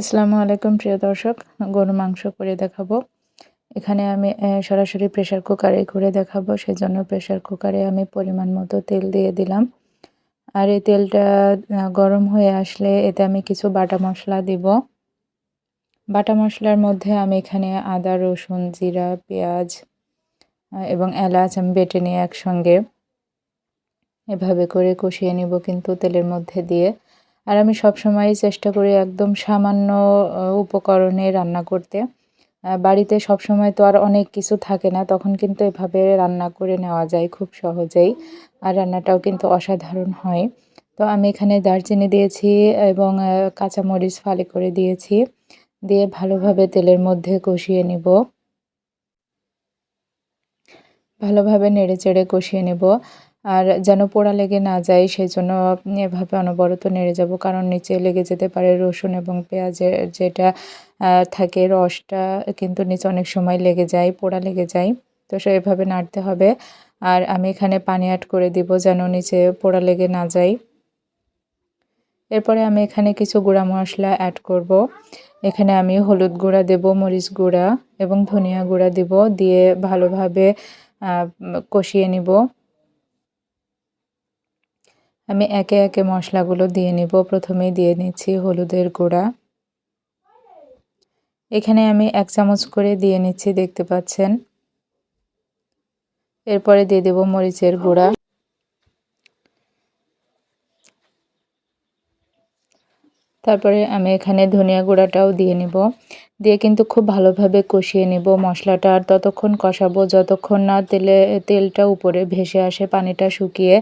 আসসালামু আলাইকুম, প্রিয় দর্শক। গরু, মাংস করে দেখাবো। এখানে আমি সরাসরি প্রেশার কুকারে করে দেখাবো। সেজন্য প্রেশার কুকারে আমি পরিমাণ মতো তেল দিয়ে দিলাম। আর এই তেলটা গরম হয়ে আসলে এতে আমি কিছু বাটা মশলা দিব। বাটা মশলার মধ্যে আমি এখানে আদা, রসুন, জিরা, পেঁয়াজ এবং এলাচ আমি বেটে নিয়ে একসঙ্গে এভাবে করে কষিয়ে নিব কিন্তু তেলের মধ্যে দিয়ে। আর আমি সবসময় চেষ্টা করি একদম সামান্য উপকরণে রান্না করতে। বাড়িতে সবসময় তো আর অনেক কিছু থাকে না, তখন কিন্তু এভাবে রান্না করে নেওয়া যায় খুব সহজেই। আর রান্নাটাও কিন্তু অসাধারণ হয়। তো আমি এখানে দারচিনি দিয়েছি এবং কাঁচামরিচ ফালি করে দিয়েছি। দিয়ে ভালোভাবে তেলের মধ্যে কষিয়ে নিব। ভালোভাবে নেড়ে চেড়ে কষিয়ে নেব। আর যেন পোড়া লেগে না যায় সেই জন্য এভাবে অনবরত নেড়ে যাব। কারণ নিচে লেগে যেতে পারে রসুন এবং পেঁয়াজের যেটা থাকে রসটা কিন্তু নিচে অনেক সময় লেগে যায়, পোড়া লেগে যায়। তো সে এভাবে নাড়তে হবে। আর আমি এখানে পানি অ্যাড করে দিব যেন নিচে পোড়া লেগে না যায়। এরপরে আমি এখানে কিছু গুঁড়া মশলা অ্যাড করব। এখানে আমি হলুদ গুঁড়া দেব, মরিচ গুঁড়া এবং ধনিয়া গুঁড়া দেব। দিয়ে ভালোভাবে কষিয়ে নিব। আমি একে একে মশলাগুলো দিয়ে নিব। প্রথমেই দিয়ে নিচ্ছি হলুদের গুঁড়া। এখানে আমি এক চামচ করে দিয়ে নিচ্ছি, দেখতে পাচ্ছেন। এরপরে দিয়ে দেব মরিচের গুঁড়া। তারপরে আমি এখানে ধনিয়া গুঁড়াটাও দিয়ে নিব। দিয়ে কিন্তু খুব ভালোভাবে কষিয়ে নিব। মশলাটা আর ততক্ষণ কষাবো। যতক্ষণ না তেলে, তেলটা উপরে ভেসে আসে, পানিটা শুকিয়ে,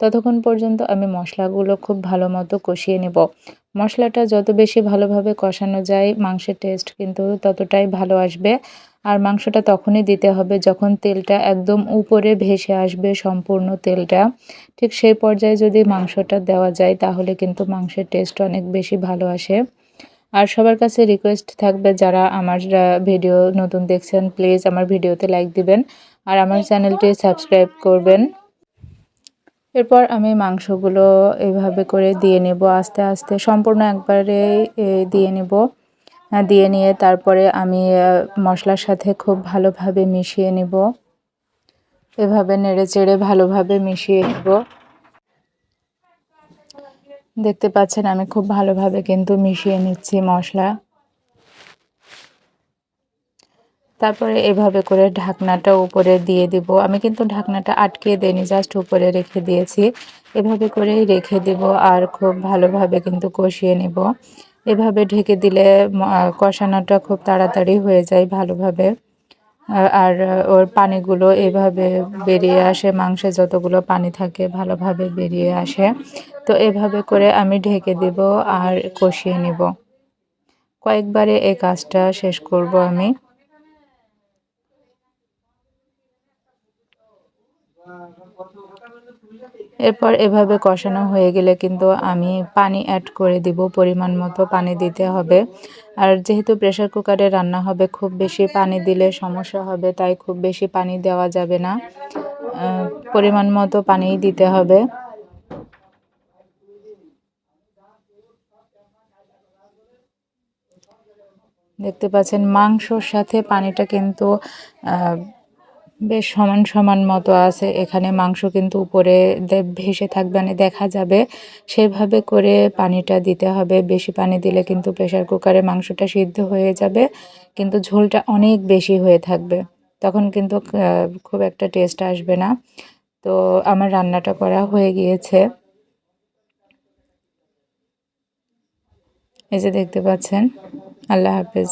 ততক্ষণ পর্যন্ত আমি মশলাগুলো খুব ভালো মতো কষিয়ে নেব। মশলাটা যত বেশি ভালোভাবে কষানো যায়, মাংসের টেস্ট কিন্তু ততটাই ভালো আসবে। আর মাংসটা তখনই দিতে হবে যখন তেলটা একদম উপরে ভেসে আসবে সম্পূর্ণ তেলটা। ঠিক সেই পর্যায়ে যদি মাংসটা দেওয়া যায়, তাহলে কিন্তু মাংসের টেস্ট অনেক বেশি ভালো আসে। আর সবার কাছে রিকোয়েস্ট থাকবে যারা আমার ভিডিও নতুন দেখছেন প্লিজ আমার ভিডিওতে লাইক দিবেন আর আমার চ্যানেলটি সাবস্ক্রাইব করবেন। এরপর আমি মাংসগুলো এভাবে করে দিয়ে নেব, আস্তে আস্তে সম্পূর্ণ একবারে দিয়ে নেব। দিয়ে নিয়ে তারপরে আমি মশলার সাথে খুব ভালোভাবে মিশিয়ে নেব। এভাবে নেড়ে চেড়ে ভালোভাবে মিশিয়ে নেব। দেখতে পাচ্ছেন আমি খুব ভালোভাবে কিন্তু মিশিয়ে নিচ্ছি মশলা। তারপরে এভাবে করে ঢাকনাটা উপরে দিয়ে দিব। আমি কিন্তু ঢাকনাটা আটকে দেনি জাস্ট উপরে রেখে দিয়েছি। এভাবে করেই রেখে দিব আর খুব ভালোভাবে কিন্তু কষিয়ে নিব। এভাবে ঢেকে দিলে কষানোটা খুব তাড়াতাড়ি হয়ে যায় ভালোভাবে। আর ওর পানিগুলো এভাবে বেরিয়ে আসে, মাংসে যতগুলো পানি থাকে ভালোভাবে বেরিয়ে আসে। তো এভাবে করে আমি ঢেকে দেব আর কষিয়ে নিব। কয়েকবারে এই কাজটা শেষ করব আমি। এরপর এভাবে কষানো হয়ে গেলে কিন্তু আমি পানি অ্যাড করে দিব, পরিমাণ মতো পানি দিতে হবে। আর যেহেতু প্রেশার কুকারে রান্না হবে, খুব বেশি পানি দিলে সমস্যা হবে, তাই খুব বেশি পানি দেওয়া যাবে না। পরিমাণ মতো পানিই দিতে হবে। দেখতে পাচ্ছেন মাংসর সাথে পানিটা কিন্তু বেশ সমান সমান মতো আছে। এখানে মাংস কিন্তু উপরে ভেসে থাকবে মানে দেখা যাবে। সেভাবে করে পানিটা দিতে হবে। বেশি পানি দিলে কিন্তু প্রেশার কুকারে মাংসটা সিদ্ধ হয়ে যাবে, কিন্তু ঝোলটা অনেক বেশি হয়ে থাকবে। তখন কিন্তু খুব একটা টেস্ট আসবে না। তো আমার রান্নাটা করা হয়ে গিয়েছে। এই যে দেখতে পাচ্ছেন। আল্লাহ হাফেজ।